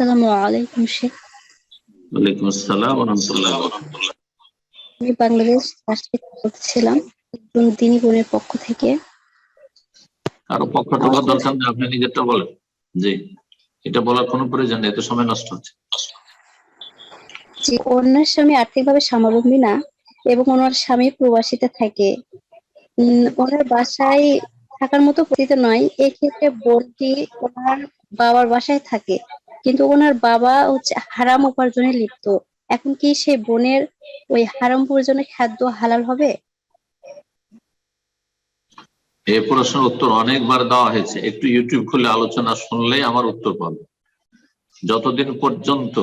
আসসালামু আলাইকুম শেখ। ওয়ালাইকুম আসসালাম রহমতুল্লাহ আমি বাংলাদেশ রাষ্ট্রে বলছিলাম একজন দিনী বোনের পক্ষ থেকে। কারও পক্ষটা দরকার নেই আপনি নিজেরটা বলেন। জি এটা বলার কোনো প্রয়োজন নেই এত সময় নষ্ট হচ্ছে। ওনার স্বামী আর্থিকভাবে স্বাবলম্বী না এবং ওনার স্বামী প্রবাসীতে থাকে। ওনার বাসায় থাকার মতো পরিস্থিতি নয় এক্ষেত্রে বোনটি ওনার বাবার বাসায় থাকে। কিন্তু ওনার বাবা হচ্ছে হারাম উপার্জনে লিপ্ত। এখন কি সেই বোনের ওই হারাম উপার্জনের খাদ্য হালাল হবে? এই প্রশ্নের উত্তর অনেকবার দেওয়া হয়েছে। একটু ইউটিউব খুলে আলোচনা শুনলেই আমার উত্তর পাবে। যতদিন পর্যন্ত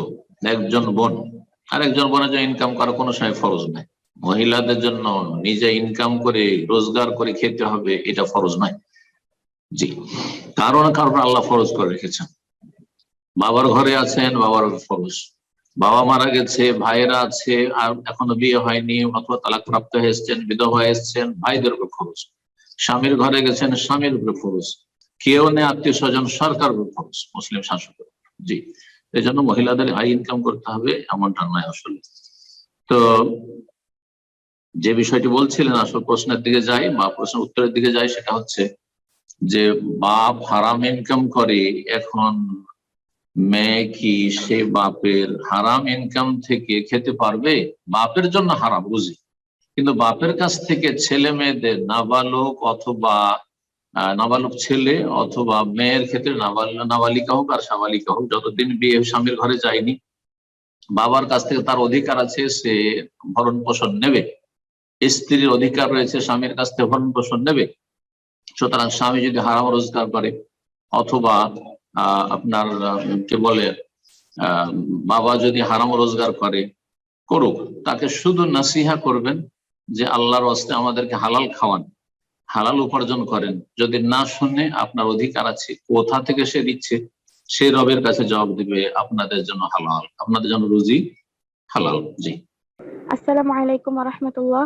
একজন বোন আর একজন বোনের জন্য ইনকাম করা কোনো সময় ফরজ নাই। মহিলাদের জন্য নিজে ইনকাম করে রোজগার করে খেতে হবে, এটা ফরজ নাই জি। কারণ কারণ আল্লাহ ফরজ করে রেখেছেন। বাবার ঘরে আছেন, বাবার ফরজ বাবা মারা গেছে, ভাইয়েরা আছে, আর এখনও বিয়ে হয়নি, অথবা তালাক প্রাপ্ত হয়েছেন বিধবা এসছেন, ভাইদের উপর খরচ স্বামীর ঘরে গেছেন, স্বামীর উপরে খরচ কেউ নেই, আত্মীয় স্বজন, সরকার উপর খরচ মুসলিম শাসকের। জি এই জন্য মহিলাদের আই ইনকাম করতে হবে, এমনটা নয় আসলে। তো যে বিষয়টি বলছিলেন, আসল প্রশ্নের দিকে যাই, বা প্রশ্নের উত্তরের দিকে যাই, সেটা হচ্ছে যে বাপ হারাম ইনকাম করে, এখন মেয়ে কি সে বাপের হারাম ইনকাম থেকে খেতে পারবে? বাপের জন্য হারাম বুঝি কিন্তু বাপের কাছ থেকে ছেলে মেয়েদের নাবালক অথবা নাবালক ছেলে অথবা মেয়ের ক্ষেত্রে নাবালিকা হোক আর সাবালিকা হোক, যতদিন বিয়ে স্বামীর ঘরে যায়নি, বাবার কাছ থেকে তার অধিকার আছে, সে ভরণ পোষণ নেবে। স্ত্রীর অধিকার রয়েছে, স্বামীর কাছ থেকে ভরণ পোষণ নেবে। সুতরাং স্বামী যদি হারাম রোজগার করে অথবা আপনার কে বলে বাবা যদি হারাম রোজগার করে করুক। তাকে শুধু নাসিহা করবেন যে আল্লাহর ওয়াস্তে আমাদেরকে হালাল খাওয়ান হালাল উপার্জন করেন। যদি না শুনে আপনার অধিকার আছে কোথা থেকে সে দিচ্ছে সে রবের কাছে জবাব দিবে আপনাদের জন্য হালাল আপনাদের জন্য রুজি হালাল। জি। আসসালামু আলাইকুম রহমতুল্লাহ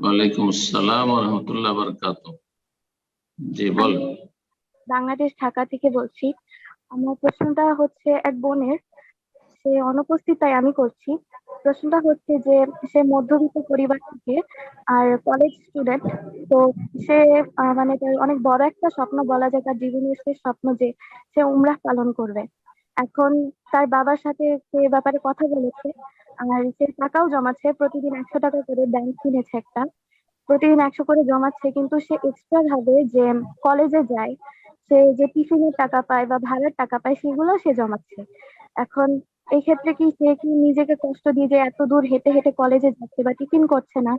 ওয়ালাইকুম আসসালাম রহমতুল্লাহ বরকাত জি বল। বাংলাদেশ ঢাকা থেকে বলছি। আমার প্রশ্নটা হচ্ছে এক বোনের। সে অনুপস্থিত তাই আমি করছি। প্রশ্নটা হচ্ছে যে, সে মধ্যবিত্ত পরিবার থেকে আর কলেজ স্টুডেন্ট তো সে মানে তার অনেক বড় একটা স্বপ্ন বলা যায়, তার জীবনের শেষ স্বপ্ন যে সে উমরাহ পালন করবে। এখন তার বাবার সাথে সে ব্যাপারে কথা বলেছে, আর সে টাকাও জমাচ্ছে, প্রতিদিন একশো টাকা করে ব্যাংক কিনেছে একটা। প্রতিদিন একশো করে জমাচ্ছে, কিন্তু সে এক্সট্রা ভাবে যে কলেজে যায় সে যে টিফিনের টাকা পায় বা ভাড়ার টাকা পায়, সেগুলো সে জমাচ্ছে। এখন এই ক্ষেত্রে কি সে কি নিজেকে কষ্ট দিয়ে যে এত দূর হেঁটে হেঁটে কলেজে যাচ্ছে বা টিফিন করছে না,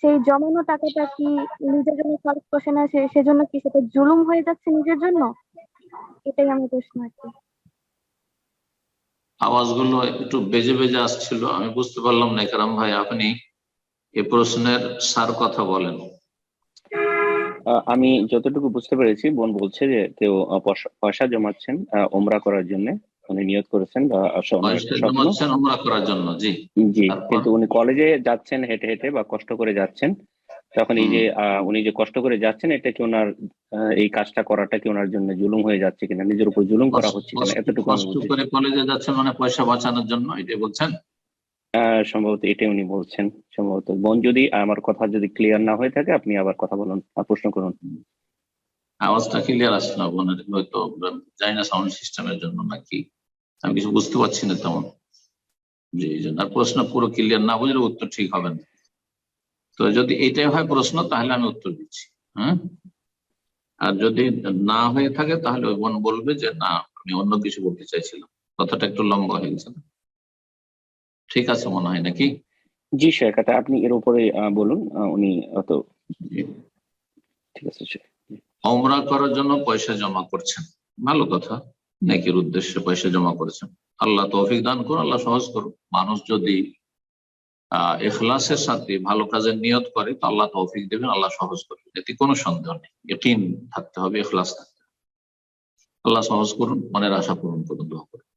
সেই জমানো টাকাটা কি নিজের জন্য খরচ করছে না? সেজন্য কি সেটা জুলুম হয়ে যাচ্ছে নিজের জন্য? এটাই আমার প্রশ্ন আর কি। আওয়াজগুলো একটু বেজে বেজে আসছিল, আমি বুঝতে পারলাম না কারাম ভাই আপনি এ প্রশ্নের সার কথা বলেন। আমি যতটুকু বুঝতে পেরেছি বোন বলছে যে কেউ পয়সা- জমাচ্ছেন ওমরা করার জন্য। উনি নিয়ত করেছেন বা করার জন্য জি। জি কিন্তু উনি কলেজে যাচ্ছেন হেঁটে হেঁটে বা কষ্ট করে যাচ্ছেন। তখন এই যে উনি যে কষ্ট করে যাচ্ছেন এটা কি ওনার এই কাজটা করাটা কি ওনার জন্য জুলুম হয়ে যাচ্ছে কিনা? নিজের উপর জুলুম করা হচ্ছে কিনা? এতটুকু কষ্ট করে কলেজে যাচ্ছেন মানে পয়সা বাঁচানোর জন্য এটাই বলছেন? সম্ভবত এটাই উনি বলছেন। সম্ভবত বোন যদি আমার কথা যদি ক্লিয়ার না হয়ে থাকে, আপনি আবার কথা বলুন প্রশ্ন করুন। আওয়াজটা ক্লিয়ার আসছে না বোনের, হয়তো জানি না সাউন্ড সিস্টেমের জন্য নাকি। আমি কিছু বুঝতে পারছি না তেমন। জি জন্য। আর প্রশ্ন পুরো ক্লিয়ার না বুঝলে উত্তর ঠিক হবে না। তো যদি এটাই হয় প্রশ্ন, তাহলে আমি উত্তর দিচ্ছি হ্যাঁ? আর যদি না হয়ে থাকে, তাহলে ওই বোন বলবে যে, না, আমি অন্য কিছু বলতে চাইছিলাম। কথাটা একটু লম্বা হয়ে গেছে না? ঠিক আছে মনে হয় নাকি? জি শেখ এটা আপনি এর উপরে বলুন উনি অত ঠিক আছে ওমরা করার জন্য পয়সা জমা করছেন। ভালো কথা। নেকির উদ্দেশ্যে পয়সা জমা করেছেন। আল্লাহ তৌফিক দান করুন আল্লাহ সহজ করুন মানুষ যদি আহ এখলাসের সাথে ভালো কাজের নিয়ত করে তো আল্লাহ তৌফিক দেবেন আল্লাহ সহজ করবেন এতে কোনো সন্দেহ নেই। এটিন থাকতে হবে এখলাস থাকতে হবে। আল্লাহ সহজ করুন মনের আশা পূরণ করুন দোয়া করুন।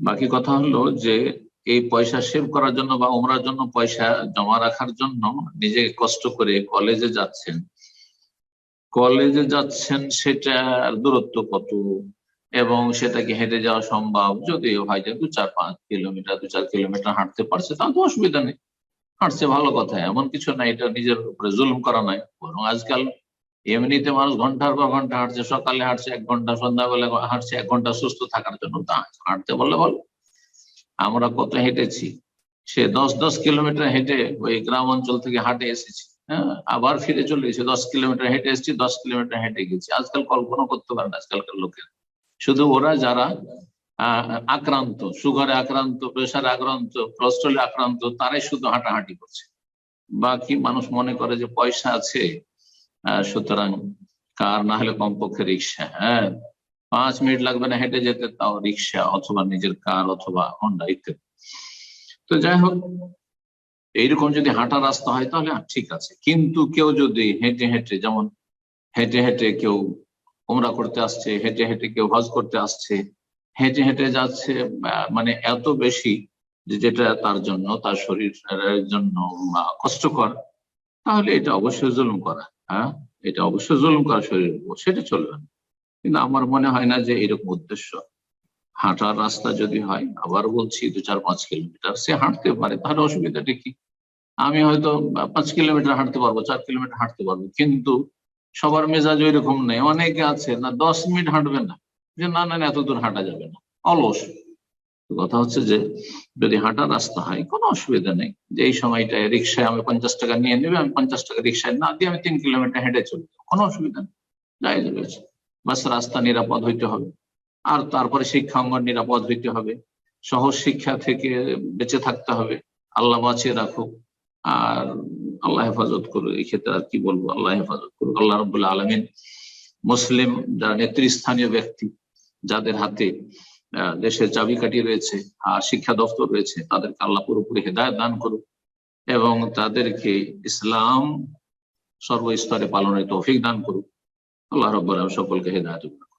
বাকি কথা হলো যে এই পয়সা সেভ করার জন্য বা ওমরার জন্য পয়সা জমা রাখার জন্য নিজে কষ্ট করে কলেজে যাচ্ছেন। কলেজে যাচ্ছেন সেটা দূরত্ব কত? এবং সেটাকে হেঁটে যাওয়া সম্ভব? যদিও হয় যে দু চার পাঁচ কিলোমিটার, দু চার কিলোমিটার হাঁটতে পারছে, তা তো অসুবিধা নেই। হাঁটছে ভালো কথা, এমন কিছু নাই, এটা নিজের উপরে জুলুম করা নাই। বরং আজকাল এমনিতে মানুষ ঘণ্টার পর ঘণ্টা হাঁটছে, সকালে হাঁটছে, এক ঘণ্টা, সন্ধ্যাবেলা হাঁটছে, এক ঘণ্টা সুস্থ থাকার জন্য। তা হাঁটতে বললে বলো। আমরা কত হেঁটেছি। সে দশ দশ কিলোমিটার হেঁটে ওই গ্রাম অঞ্চল থেকে হাঁটে এসেছি। হ্যাঁ আবার ফিরে চলে এসেছি দশ কিলোমিটার হেঁটে এসেছি, দশ কিলোমিটার হেঁটে গেছি। আজকাল কল্পনা করতে পারেন আজকালকার লোকের। শুধু ওরা যারা আক্রান্ত, সুগারে আক্রান্ত, প্রেশারে আক্রান্ত, কোলেস্ট্রলে আক্রান্ত, তারাই শুধু হাঁটাহাঁটি করছে। বাকি মানুষ মনে করে যে পয়সা আছে সুতরাং কার না হলে কমপক্ষে রিক্সা হ্যাঁ? পাঁচ মিনিট লাগবে না হেঁটে যেতে, তাও রিক্সা অথবা নিজের কার অথবা হন্ডা ইত্যাদি। তো যাই হোক, এইরকম যদি হাঁটা রাস্তা হয় তাহলে ঠিক আছে। কিন্তু কেউ যদি হেঁটে হেঁটে, যেমন হেঁটে হেঁটে কেউ উমরা করতে আসছে, হেঁটে হেঁটে কেউ হজ করতে আসছে, হেঁটে হেঁটে যাচ্ছে মানে এত বেশি যেটা তার জন্য, তার শরীরের জন্য কষ্টকর তাহলে এটা অবশ্যই জুলুম করা হ্যাঁ? এটা অবশ্যই জুলুম করা শরীরের উপর, সেটা চলবে না। কিন্তু আমার মনে হয় না যে এরকম উদ্দেশ্য। হাঁটার রাস্তা যদি হয় আবার বলছি দু চার পাঁচ কিলোমিটার, সে হাঁটতে পারে, তাহলে অসুবিধাটা কি? আমি হয়তো পাঁচ কিলোমিটার হাঁটতে পারব, চার কিলোমিটার হাঁটতে পারব, কিন্তু সবার মেজাজ ওই রকম নেই। অনেকে আছে না, দশ মিনিট হাঁটবে না। যে, না না এত দূর হাঁটা যাবে না। অলস। কথা হচ্ছে যে, যদি হাঁটার রাস্তা হয়, কোনো অসুবিধা নেই। যে এই সময়টায় রিক্সায় আমি পঞ্চাশ টাকা নিয়ে নেবে, আমি পঞ্চাশ টাকা রিক্সায় না দিয়ে আমি তিন কিলোমিটার হেঁটে চলে কোনো অসুবিধা নেই। যাই রয়েছে। বাস রাস্তা নিরাপদ হইতে হবে। আর তারপরে শিক্ষা অঙ্গন নিরাপদ হইতে হবে। সহজ শিক্ষা থেকে বেঁচে থাকতে হবে। আল্লাহ বাঁচিয়ে রাখুক। আর আল্লাহ হেফাজত করুক। এই ক্ষেত্রে আর কি বলব? আল্লাহ হেফাজত করুক। আল্লাহ রবুল্লা আলমিন মুসলিম যারা নেতৃস্থানীয় ব্যক্তি, যাদের হাতে দেশের চাবিকাঠি রয়েছে আর শিক্ষা দপ্তর রয়েছে, তাদেরকে আল্লাহ পুরোপুরি হেদায়ত দান করুক এবং তাদেরকে ইসলাম সর্বস্তরে পালনের তৌফিক দান করুক। আল্লাহ রব্বর সকলকে হেদায়ত করুক।